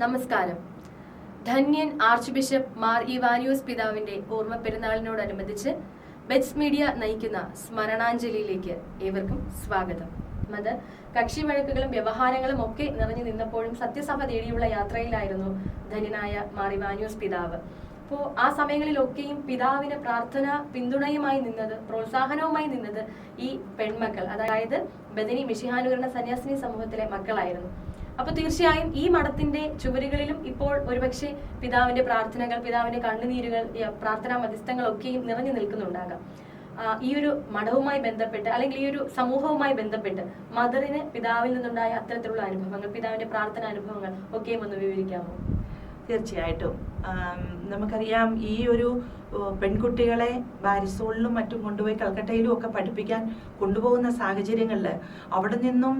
നമസ്കാരം. ധന്യൻ arch bishop Mar Ivanios പിതാവിന്റെ ഓർമ്മ പെരുന്നാളിനോടനുബന്ധിച്ച് ബെറ്റ്സ് മീഡിയ നയിക്കുന്ന സ്മരണാഞ്ജലിയിലേക്ക് ഏവർക്കും സ്വാഗതം. അത് കക്ഷി വഴക്കുകളും വ്യവഹാരങ്ങളും ഒക്കെ നിറഞ്ഞു നിന്നപ്പോഴും സത്യസഭ തേടിയുള്ള യാത്രയിലായിരുന്നു ധന്യനായ മാർ ഇവാനിയോസ് പിതാവ്. അപ്പോൾ ആ സമയങ്ങളിലൊക്കെയും പിതാവിന് പ്രാർത്ഥന പിന്തുണയുമായി നിന്നത് പ്രോത്സാഹനവുമായി നിന്നത് ഈ പെൺമക്കൾ അതായത് ബദനി മിഷിഹാനുകരണ സന്യാസിനി സമൂഹത്തിലെ മക്കളായിരുന്നു. അപ്പൊ തീർച്ചയായും ഈ മഠത്തിന്റെ ചുവരുകളിലും ഇപ്പോൾ ഒരുപക്ഷെ പിതാവിന്റെ പ്രാർത്ഥനകൾ പിതാവിന്റെ കണ്ണുനീരുകൾ പ്രാർത്ഥനാ മധ്യസ്ഥങ്ങളൊക്കെയും നിറഞ്ഞു നിൽക്കുന്നുണ്ടാകാം. ഈ ഒരു മഠവുമായി ബന്ധപ്പെട്ട് അല്ലെങ്കിൽ ഈ ഒരു സമൂഹവുമായി ബന്ധപ്പെട്ട് മദറിന് പിതാവിൽ നിന്നുണ്ടായ അത്തരത്തിലുള്ള അനുഭവങ്ങൾ പിതാവിന്റെ പ്രാർത്ഥന അനുഭവങ്ങൾ ഒക്കെയും ഒന്ന് വിവരിക്കാമോ? തീർച്ചയായിട്ടും. നമുക്കറിയാം ഈ ഒരു പെൺകുട്ടികളെ ബാരിസോളിലും മറ്റും കൊണ്ടുപോയി കൽക്കട്ടയിലും ഒക്കെ പഠിപ്പിക്കാൻ കൊണ്ടുപോകുന്ന സാഹചര്യങ്ങളിൽ അവിടെ നിന്നും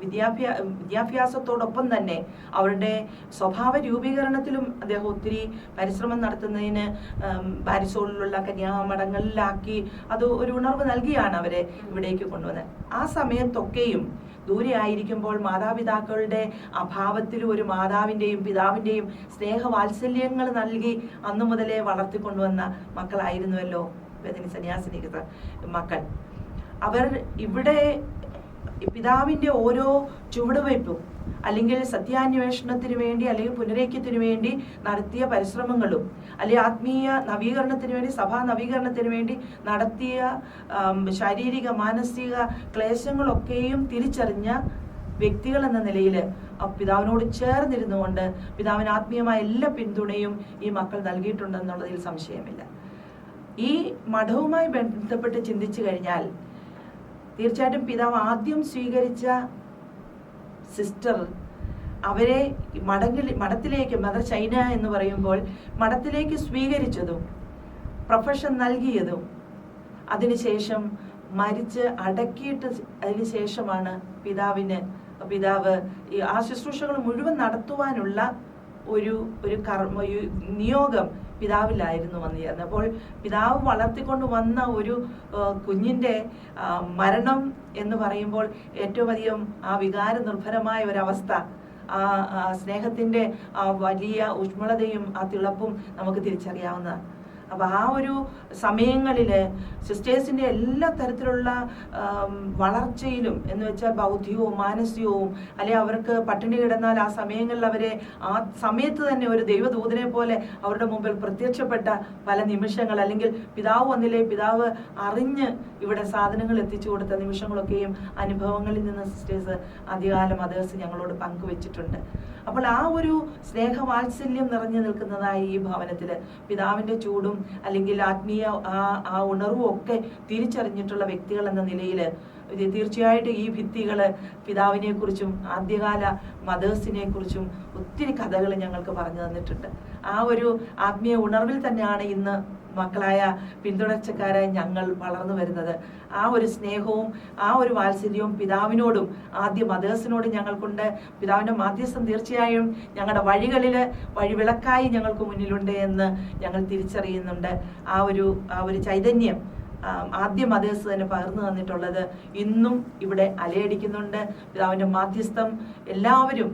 വിദ്യാഭ്യാ വിദ്യാഭ്യാസത്തോടൊപ്പം തന്നെ അവരുടെ സ്വഭാവ രൂപീകരണത്തിലും അദ്ദേഹം ഒത്തിരി പരിശ്രമം നടത്തുന്നതിന് പാരിസോളിലുള്ള കന്യാമടങ്ങളിലാക്കി അത് ഒരു ഉണർവ് നൽകിയാണ് അവരെ ഇവിടേക്ക് കൊണ്ടുവന്നത്. ആ സമയത്തൊക്കെയും ദൂരെ ആയിരിക്കുമ്പോൾ മാതാപിതാക്കളുടെ അഭാവത്തിലും ഒരു മാതാവിന്റെയും പിതാവിന്റെയും സ്നേഹവാത്സല്യങ്ങൾ നൽകി അന്നു മുതലേ വളർത്തിക്കൊണ്ടുവന്ന മക്കളായിരുന്നുവല്ലോ വേദനി സന്യാസിനികൃത മക്കൾ. അവർ ഇവിടെ പിതാവിന്റെ ഓരോ ചുവടുവയ്പ്പും അല്ലെങ്കിൽ സത്യാന്വേഷണത്തിന് വേണ്ടി അല്ലെങ്കിൽ പുനരേക്യത്തിന് വേണ്ടി നടത്തിയ പരിശ്രമങ്ങളും അല്ലെങ്കിൽ ആത്മീയ നവീകരണത്തിന് വേണ്ടി സഭാ നവീകരണത്തിന് വേണ്ടി നടത്തിയ ശാരീരിക മാനസിക ക്ലേശങ്ങളൊക്കെയും തിരിച്ചറിഞ്ഞ വ്യക്തികൾ എന്ന നിലയിൽ പിതാവിനോട് ചേർന്നിരുന്നു കൊണ്ട് പിതാവിന് ആത്മീയമായ എല്ലാ പിന്തുണയും ഈ മക്കൾ നൽകിയിട്ടുണ്ടെന്നുള്ളതിൽ സംശയമില്ല. ഈ മഠവുമായി ബന്ധപ്പെട്ട് ചിന്തിച്ചു കഴിഞ്ഞാൽ തീർച്ചയായിട്ടും പിതാവ് ആദ്യം സ്വീകരിച്ച സിസ്റ്റർ അവരെ മടങ്ങി മഠത്തിലേക്ക് മദർ ചൈന എന്ന് പറയുമ്പോൾ മഠത്തിലേക്ക് സ്വീകരിച്ചതും പ്രൊഫഷൻ നൽകിയതും അതിനുശേഷം മരിച്ച് അടക്കിയിട്ട് അതിനുശേഷമാണ് പിതാവിന് പിതാവ് ആ ശുശ്രൂഷകൾ മുഴുവൻ നടത്തുവാനുള്ള ഒരു ഒരു കർമ്മ നിയോഗം പിതാവിലായിരുന്നു വന്നു ചേർന്നത് അപ്പോൾ പിതാവ് വളർത്തിക്കൊണ്ട് വന്ന ഒരു കുഞ്ഞിന്റെ മരണം എന്ന് പറയുമ്പോൾ ഏറ്റവും അധികം ആ വികാര നിർഭരമായ ഒരവസ്ഥ ആ സ്നേഹത്തിന്റെ ആ വലിയ ഊഷ്മളതയും ആ തിളപ്പും നമുക്ക് തിരിച്ചറിയാവുന്നതാണ്. അപ്പോൾ ആ ഒരു സമയങ്ങളിൽ സിസ്റ്റേഴ്സിന്റെ എല്ലാ തരത്തിലുള്ള വളർച്ചയിലും എന്ന് വെച്ചാൽ ബൗദ്ധികവും മാനസികവും അല്ലെങ്കിൽ അവർക്ക് പട്ടിണി കിടന്നാൽ ആ സമയങ്ങളിൽ അവരെ ആ സമയത്ത് തന്നെ ഒരു ദൈവദൂതനെ പോലെ അവരുടെ മുമ്പിൽ പ്രത്യക്ഷപ്പെട്ട പല നിമിഷങ്ങൾ അല്ലെങ്കിൽ പിതാവ് വന്നില്ലേ പിതാവ് അറിഞ്ഞ് ഇവിടെ സാധനങ്ങൾ എത്തിച്ചു കൊടുത്ത നിമിഷങ്ങളൊക്കെയും അനുഭവങ്ങളിൽ നിന്ന് സിസ്റ്റേഴ്സ് അധികാലം അതേഴ്സ് ഞങ്ങളോട് പങ്കുവെച്ചിട്ടുണ്ട്. അപ്പോൾ ആ ഒരു സ്നേഹവാത്സല്യം നിറഞ്ഞു നിൽക്കുന്നതായി ഈ ഭവനത്തിൽ പിതാവിന്റെ ചൂടും അല്ലെങ്കിൽ ആത്മീയ ആ ആ ഉണർവും ഒക്കെ തിരിച്ചറിഞ്ഞിട്ടുള്ള വ്യക്തികൾ എന്ന നിലയിൽ തീർച്ചയായിട്ടും ഈ ഭിത്തികൾ പിതാവിനെക്കുറിച്ചും ആദ്യകാല മദേഴ്സിനെ കുറിച്ചും ഒത്തിരി കഥകൾ ഞങ്ങൾക്ക് പറഞ്ഞു തന്നിട്ടുണ്ട്. ആ ഒരു ആത്മീയ ഉണർവിൽ തന്നെയാണ് ഇന്ന് മക്കളായ പിന്തുടർച്ചക്കാരായി ഞങ്ങൾ വളർന്നു വരുന്നത്. ആ ഒരു സ്നേഹവും ആ ഒരു വാത്സല്യവും പിതാവിനോടും ആദ്യ മദേഴ്സിനോടും ഞങ്ങൾക്കുണ്ട്. പിതാവിന്റെ മാധ്യസ്ഥം തീർച്ചയായും ഞങ്ങളുടെ വഴികളിൽ വഴിവിളക്കായി ഞങ്ങൾക്ക് മുന്നിലുണ്ട് എന്ന് ഞങ്ങൾ തിരിച്ചറിയുന്നുണ്ട്. ആ ഒരു ആ ഒരു ചൈതന്യം ആദ്യ മദേഴ്സ് തന്നെ പകർന്നു തന്നിട്ടുള്ളത് ഇന്നും ഇവിടെ അലയടിക്കുന്നുണ്ട്. പിതാവിന്റെ മാധ്യസ്ഥം എല്ലാവരും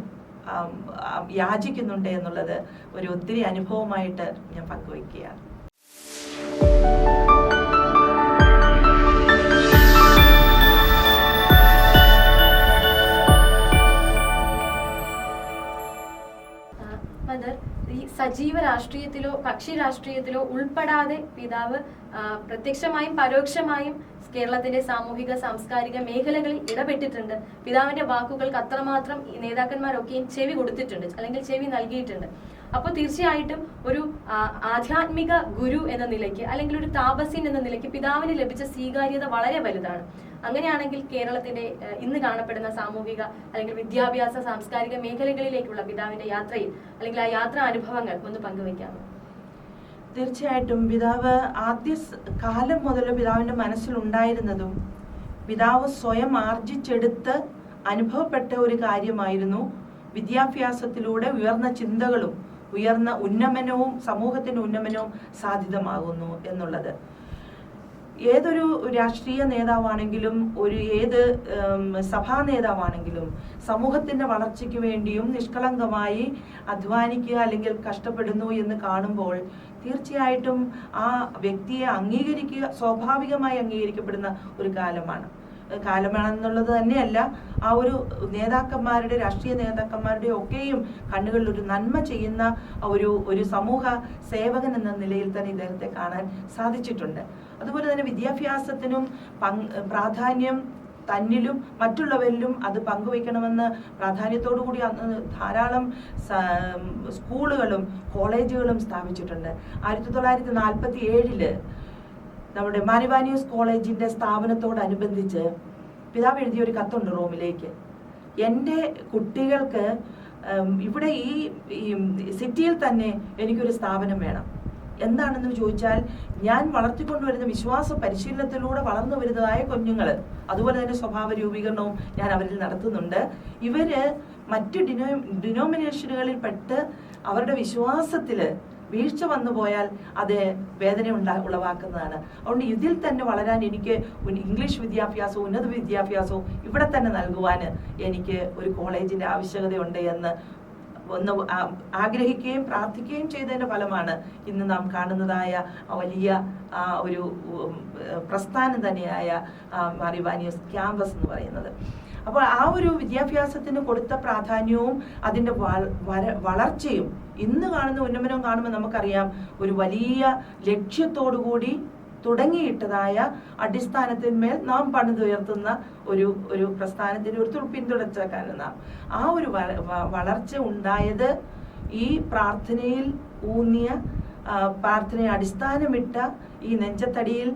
യാചിക്കുന്നുണ്ട് എന്നുള്ളത് ഒരു ഒത്തിരി അനുഭവമായിട്ട് ഞാൻ പങ്കുവയ്ക്കുകയാണ്. സജീവ രാഷ്ട്രീയത്തിലോ കക്ഷി രാഷ്ട്രീയത്തിലോ ഉൾപ്പെടാതെ പിതാവ് പ്രത്യക്ഷമായും പരോക്ഷമായും കേരളത്തിന്റെ സാമൂഹിക സാംസ്കാരിക മേഖലകളിൽ ഇടപെട്ടിട്ടുണ്ട്. പിതാവിന്റെ വാക്കുകൾക്ക് അത്രമാത്രം നേതാക്കന്മാരൊക്കെയും ചെവി കൊടുത്തിട്ടുണ്ട് അല്ലെങ്കിൽ ചെവി നൽകിയിട്ടുണ്ട്. അപ്പോൾ തീർച്ചയായിട്ടും ഒരു ആധ്യാത്മിക ഗുരു എന്ന നിലയ്ക്ക് അല്ലെങ്കിൽ ഒരു താപസ്യൻ എന്ന നിലയ്ക്ക് പിതാവിന് ലഭിച്ച സ്വീകാര്യത വളരെ വലുതാണ്. അങ്ങനെയാണെങ്കിൽ കേരളത്തിന്റെ ഇന്ന് കാണപ്പെടുന്ന സാമൂഹിക അല്ലെങ്കിൽ വിദ്യാഭ്യാസ സാംസ്കാരിക മേഖലകളിലേക്കുള്ള പിതാവിന്റെ യാത്രയിൽ അല്ലെങ്കിൽ ആ യാത്രാ അനുഭവങ്ങൾ ഒന്ന് പങ്കുവയ്ക്കാമോ? തീർച്ചയായിട്ടും പിതാവ് ആദ്യ കാലം മുതൽ പിതാവിന്റെ മനസ്സിലുണ്ടായിരുന്നതും പിതാവ് സ്വയം ആർജിച്ചെടുത്ത് അനുഭവപ്പെട്ട ഒരു കാര്യമായിരുന്നു വിദ്യാഭ്യാസത്തിലൂടെ ഉയർന്ന ചിന്തകളും ഉയർന്ന ഉന്നമനവും സമൂഹത്തിന്റെ ഉന്നമനവും സാധ്യതമാകുന്നു എന്നുള്ളത്. ഏതൊരു രാഷ്ട്രീയ നേതാവാണെങ്കിലും ഒരു ഏത് സഭാ നേതാവാണെങ്കിലും സമൂഹത്തിന്റെ വളർച്ചയ്ക്ക് വേണ്ടിയും നിഷ്കളങ്കമായി അധ്വാനിക്കുക അല്ലെങ്കിൽ കഷ്ടപ്പെടുന്നു എന്ന് കാണുമ്പോൾ തീർച്ചയായിട്ടും ആ വ്യക്തിയെ അംഗീകരിക്കുക സ്വാഭാവികമായി അംഗീകരിക്കപ്പെടുന്ന ഒരു കാലമാണ്. കാലമാണെന്നുള്ളത് തന്നെയല്ല ആ ഒരു നേതാക്കന്മാരുടെ രാഷ്ട്രീയ നേതാക്കന്മാരുടെ ഒക്കെയും കണ്ണുകളിൽ ഒരു നന്മ ചെയ്യുന്ന ഒരു ഒരു സമൂഹ സേവകൻ എന്ന നിലയിൽ തന്നെ ഇദ്ദേഹത്തെ കാണാൻ സാധിച്ചിട്ടുണ്ട്. അതുപോലെ തന്നെ വിദ്യാഭ്യാസത്തിനും പ്രാധാന്യം തന്നിലും മറ്റുള്ളവരിലും അത് പങ്കുവയ്ക്കണമെന്ന് പ്രാധാന്യത്തോടു കൂടി അന്ന് ധാരാളം സ്കൂളുകളും കോളേജുകളും സ്ഥാപിച്ചിട്ടുണ്ട്. ആയിരത്തി തൊള്ളായിരത്തി നാൽപ്പത്തി ഏഴിൽ നമ്മുടെ മാനിവാനിയൂസ് കോളേജിന്റെ സ്ഥാപനത്തോടനുബന്ധിച്ച് പിതാവ് എഴുതിയ ഒരു കത്തുണ്ട് റോമിലേക്ക്. എന്റെ കുട്ടികൾക്ക് ഇവിടെ ഈ സിറ്റിയിൽ തന്നെ എനിക്കൊരു സ്ഥാപനം വേണം. എന്താണെന്ന് ചോദിച്ചാൽ ഞാൻ വളർത്തിക്കൊണ്ടുവരുന്ന വിശ്വാസ പരിശീലനത്തിലൂടെ വളർന്നു വരുന്നതായ കുഞ്ഞുങ്ങൾ അതുപോലെ തന്നെ സ്വഭാവ രൂപീകരണവും ഞാൻ അവരിൽ നടത്തുന്നുണ്ട്. ഇവർ മറ്റ് ഡിനോ ഡിനോമിനേഷനുകളിൽ പെട്ട് അവരുടെ വിശ്വാസത്തിൽ വീഴ്ച വന്നു പോയാൽ അത് വേദന ഉണ്ടാ ഉളവാക്കുന്നതാണ്. അതുകൊണ്ട് ഇതിൽ തന്നെ വളരാൻ എനിക്ക് ഇംഗ്ലീഷ് വിദ്യാഭ്യാസവും ഉന്നത വിദ്യാഭ്യാസവും ഇവിടെ തന്നെ നൽകുവാൻ എനിക്ക് ഒരു കോളേജിന്റെ ആവശ്യകതയുണ്ട് എന്ന് ഒന്ന് ആഗ്രഹിക്കുകയും പ്രാർത്ഥിക്കുകയും ചെയ്തതിന്റെ ഫലമാണ് ഇന്ന് നാം കാണുന്നതായ വലിയ ഒരു പ്രസ്ഥാനം തന്നെയായ മാറിവാനിയസ് ക്യാമ്പസ് എന്ന് പറയുന്നത്. അപ്പോൾ ആ ഒരു വിദ്യാഭ്യാസത്തിന് കൊടുത്ത പ്രാധാന്യവും അതിന്റെ വളർച്ചയും ഇന്ന് കാണുന്ന ഉന്നമനവും കാണുമ്പോൾ നമുക്കറിയാം ഒരു വലിയ ലക്ഷ്യത്തോടു കൂടി തുടങ്ങിയിട്ടതായ അടിസ്ഥാനത്തിന്മേൽ നാം പണിതുയർത്തുന്ന ഒരു ഒരു പ്രസ്ഥാനത്തിന് ഒരു പിന്തുടർച്ചക്കാരൻ നാം. ആ ഒരു വളർച്ച ഉണ്ടായത് ഈ പ്രാർത്ഥനയിൽ ഊന്നിയ പ്രാർത്ഥനയെ അടിസ്ഥാനമിട്ട ഈ നെഞ്ചത്തടിയിൽ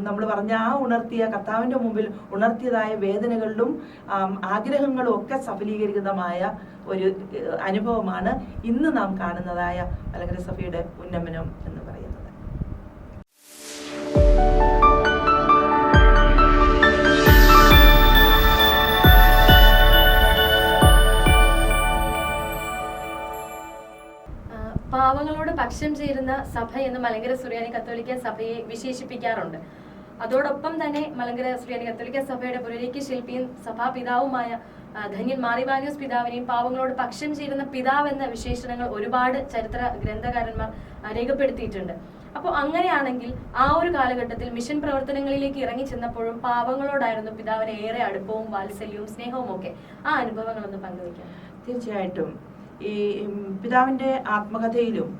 നമ്മൾ പറഞ്ഞ ആ ഉണർത്തിയ കർത്താവിന്റെ മുമ്പിൽ ഉണർത്തിയതായ വേദനകളിലും ആഗ്രഹങ്ങളും ഒക്കെ സഫലീകരിതമായ ഒരു അനുഭവമാണ് ഇന്ന് നാം കാണുന്നതായ മലങ്കര സഭയുടെ ഉന്നമനം എന്ന് പാവങ്ങളോട് പക്ഷം ചേരുന്ന സഭ എന്ന് മലങ്കര സുറിയാനി കത്തോലിക്ക സഭയെ വിശേഷിപ്പിക്കാറുണ്ട്. അതോടൊപ്പം തന്നെ മലങ്കര സുറിയാനി കത്തോലിക്ക സഭയുടെ പുരലേക്ക് ശില്പിയും സഭാപിതാവുമായ ധന്യൻ മാറിവാനിയോസ് പിതാവിനെയും പാവങ്ങളോട് പക്ഷം ചേരുന്ന പിതാവ് എന്ന വിശേഷണങ്ങൾ ഒരുപാട് ചരിത്ര ഗ്രന്ഥകാരന്മാർ രേഖപ്പെടുത്തിയിട്ടുണ്ട്. അപ്പോൾ അങ്ങനെയാണെങ്കിൽ ആ ഒരു കാലഘട്ടത്തിൽ മിഷൻ പ്രവർത്തനങ്ങളിലേക്ക് ഇറങ്ങി ചെന്നപ്പോഴും പാവങ്ങളോടായിരുന്നു പിതാവിന് ഏറെ അടുപ്പവും വാത്സല്യവും സ്നേഹവും ഒക്കെ ആ അനുഭവങ്ങളൊന്ന് പങ്കുവയ്ക്കാം തീർച്ചയായിട്ടും. ഈ പിതാവിന്റെ ആത്മകഥയിലും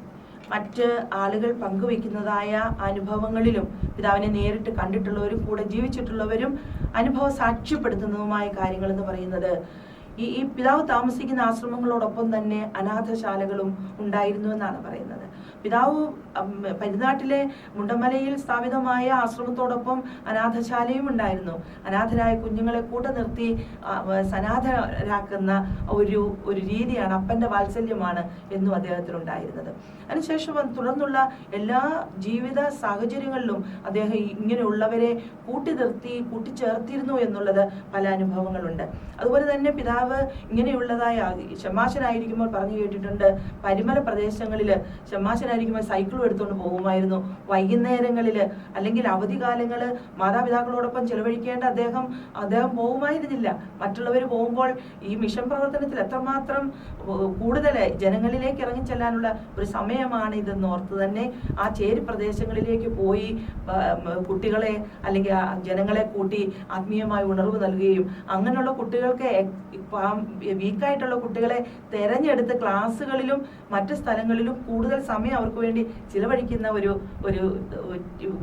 മറ്റ് ആളുകൾ പങ്കുവെക്കുന്നതായ അനുഭവങ്ങളിലും പിതാവിനെ നേരിട്ട് കണ്ടിട്ടുള്ളവരും കൂടെ ജീവിച്ചിട്ടുള്ളവരും അനുഭവ സാക്ഷ്യപ്പെടുത്തുന്നതുമായ കാര്യങ്ങൾ എന്ന് പറയുന്നത് ഈ ഈ പിതാവ് താമസിക്കുന്ന ആശ്രമങ്ങളോടൊപ്പം തന്നെ അനാഥശാലകളും ഉണ്ടായിരുന്നു എന്നാണ് പറയുന്നത്. പിതാവ് പെരുന്നാട്ടിലെ മുണ്ടമലയിൽ സ്ഥാപിതമായ ആശ്രമത്തോടൊപ്പം അനാഥശാലയും ഉണ്ടായിരുന്നു. അനാഥരായ കുഞ്ഞുങ്ങളെ കൂട്ട നിർത്തി സനാഥരാക്കുന്ന ഒരു ഒരു രീതിയാണ് അപ്പന്റെ വാത്സല്യമാണ് എന്നും അദ്ദേഹത്തിനുണ്ടായിരുന്നത്. അതിനുശേഷം തുടർന്നുള്ള എല്ലാ ജീവിത സാഹചര്യങ്ങളിലും അദ്ദേഹം ഇങ്ങനെയുള്ളവരെ കൂട്ടി നിർത്തി കൂട്ടിച്ചേർത്തിരുന്നു എന്നുള്ളത് പല അനുഭവങ്ങളുണ്ട്. അതുപോലെ തന്നെ പിതാവ് ഇങ്ങനെയുള്ളതായി ഷമാശനായിരിക്കുമ്പോൾ പറഞ്ഞു കേട്ടിട്ടുണ്ട് പരിമല പ്രദേശങ്ങളിൽ ഷമാശനായിരിക്കുമ്പോൾ സൈക്കിളും എടുത്തുകൊണ്ട് പോകുമായിരുന്നു. വൈകുന്നേരങ്ങളിൽ അല്ലെങ്കിൽ അവധി അവധികാലങ്ങൾ മാതാപിതാക്കളോടൊപ്പം ചെലവഴിക്കേണ്ട അദ്ദേഹം അദ്ദേഹം പോകുമായിരുന്നില്ല മറ്റുള്ളവർ പോകുമ്പോൾ ഈ മിഷൻ പ്രവർത്തനത്തിൽ എത്രമാത്രം കൂടുതൽ ജനങ്ങളിലേക്ക് ഇറങ്ങിച്ചെല്ലാനുള്ള ഒരു സമയമാണ് ഇതെന്ന് ഓർത്ത് തന്നെ ആ ചേരി പ്രദേശങ്ങളിലേക്ക് പോയി കുട്ടികളെ അല്ലെങ്കിൽ ജനങ്ങളെ കൂട്ടി ആത്മീയമായി ഉണർവ് നൽകുകയും അങ്ങനെയുള്ള കുട്ടികൾക്ക് വീക്കായിട്ടുള്ള കുട്ടികളെ തെരഞ്ഞെടുത്ത് ക്ലാസ്സുകളിലും മറ്റ് സ്ഥലങ്ങളിലും കൂടുതൽ സമയം അവർക്ക് വേണ്ടി ചിലവഴിക്കുന്ന ഒരു ഒരു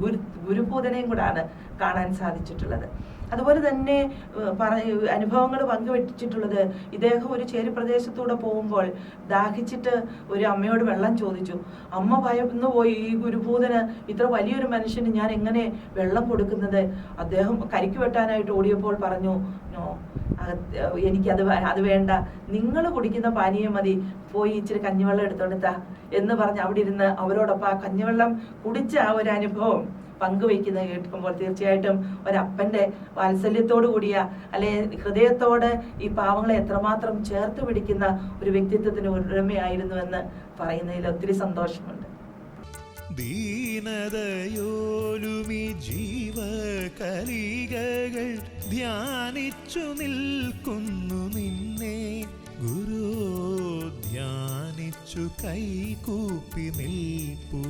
ഗുരു ഗുരുഭൂതനെയും കൂടാണ് കാണാൻ സാധിച്ചിട്ടുള്ളത്. അതുപോലെ തന്നെ അനുഭവങ്ങൾ പങ്കുവെച്ചിട്ടുള്ളത് ഇദ്ദേഹം ഒരു ചേരി പ്രദേശത്തൂടെ പോകുമ്പോൾ ദാഹിച്ചിട്ട് ഒരു അമ്മയോട് വെള്ളം ചോദിച്ചു. അമ്മ ഭയന്നു പോയി ഈ ഗുരുഭൂതന് ഇത്ര വലിയൊരു മനുഷ്യന് ഞാൻ എങ്ങനെ വെള്ളം കൊടുക്കുന്നത്? അദ്ദേഹം കരിക്ക് വെട്ടാനായിട്ട് ഓടിയപ്പോൾ പറഞ്ഞു നോ എനിക്കത് അത് വേണ്ട. നിങ്ങൾ കുടിക്കുന്ന പാനീയം മതി. പോയി ഇച്ചിരി കഞ്ഞിവെള്ളം താ എന്ന് പറഞ്ഞ് അവിടെ ഇരുന്ന് അവരോടൊപ്പം ആ കഞ്ഞിവെള്ളം കുടിച്ച ആ ഒരു അനുഭവം പങ്കുവയ്ക്കുന്നത് കേൾക്കുമ്പോൾ തീർച്ചയായിട്ടും ഒരപ്പന്റെ വാത്സല്യത്തോടു കൂടിയ അല്ലെ ഹൃദയത്തോട് ഈ പാവങ്ങളെ എത്രമാത്രം ചേർത്ത് പിടിക്കുന്ന ഒരു വ്യക്തിത്വത്തിന് എന്ന് പറയുന്നതിൽ ഒത്തിരി സന്തോഷമുണ്ട്. ദീനതയോലുമി ജീവകലികകൾ ധ്യാനിച്ചു നിൽക്കുന്നു നിന്നെ. ഗുരു ധ്യാനിച്ചു കൈകൂപ്പി നിൽപ്പൂ.